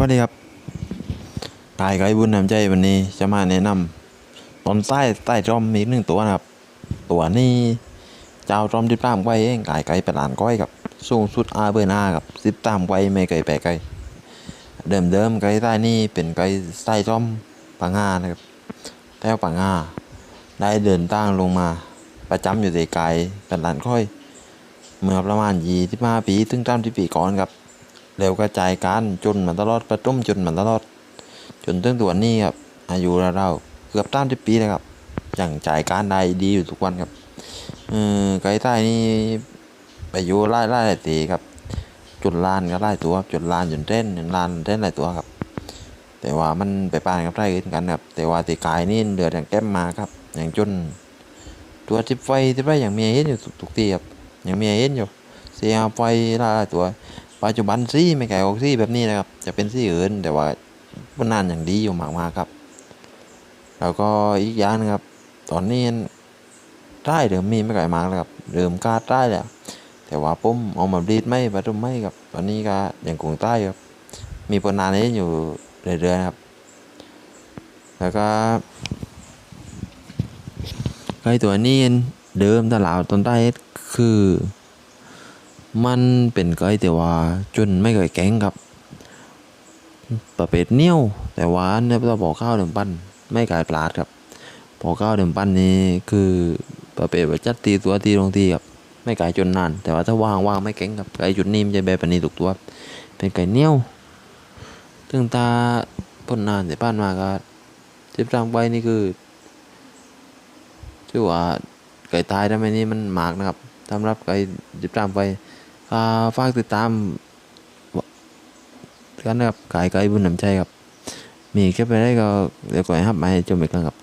วัสดีครับกายไก่บุญนำใจวันนี้จะมาแนะนำตอนใต้ใต้จอมมีอีกหนึ่งตัวนะครับ ตัวนี้เจ้าจอมที่ตามไว้เองกายไก่เป็นหลานก้อยกับสูงสุดอาเบอร์นากับสิบตามไว้ไม่ไก่แปลไก่เดิมเดิมไก่ใต้นี่เป็นไก่ใต้จอมปังงานะครับแต้วปังงาได้เดินตั้งลงมา ประจำอยู่ในไก่เป็นหลานก้อย เมื่อประมาณยี่สิบห้าปีถึงตามที่ปีก่อนครับ เร็วกระจายการจนมาตลอดประตุ้มจนมาตลอด จนถึงตัวนี้ครับอายุเราเกือบตามที่ปีเลยครับอย่างจ่ายการได้ดีอยู่ทุกวันครับเออไก่ใต้นี่ไปอยู่ไล่ไล่หลายตีครับ จุดลานก็ไล่ตัวครับจุดลานจนเต้นจนลานเต้นหลายตัวครับ แต่ว่ามันไปปานกับไร่อื่นกันครับ แต่ว่าตีกายนี่เดือดอย่างแก้มมาครับ อย่างจนตัวทิพไฟทิพไฟอย่างเมียเห็นอยู่ทุกทีครับอย่างเมียเห็นอยู่เสียไฟหลายตัว ปัจจุบันซี่ไม่ไก่ออกซี่แบบนี้นะครับ จะเป็นซี่อื่นแต่ว่ามันนานอย่างดีอยู่มากๆครับ แล้วก็อีกอย่างนึงครับ ตอนนี้ได้เดิมมีไม่ไก่มากแล้วครับเดิมกาดได้แล้วแต่ว่าผมเอามาบีดไม่ประตุมไม่ครับตอนนี้ก็อยังคงใต้ครับ มีผลงานนี้อยู่เรื่อยๆครับ แล้วก็ไก่ตัวนี้เดิมตลาดต้นใต้คือ มันเป็นไก่แต่ว่าจนไม่เคยแข็งครับ ประเภทเนี้ยวแต่ว่าเนี่ยเราบอกข้าวเดิมปั้นไม่กลายปลาดครับพอข้าวเดิมปั้นนี่คือประเภทว่าจัดตีตัวตีลงทีครับไม่ไก่จนนาน แต่ว่าถ้าว่างว่างไม่แข็งครับไก่จุดนี้มันจะแบบนี้ทุกตัว เป็นไก่เนี้ยวถึงตาพ่นนานแต่ป้านมาก็จิบรางใบนี่คือชื่อว่าไก่ตายทำไมนี่มันหมากนะครับสำหรับไก่จิบรางใบอ่า ฝากติดตามกันนะครับขายกายบุญน้ำใจครับ มีแค่ไปได้ก็เดี๋ยวก่อนครับมาให้ชมอีกครั้งครับ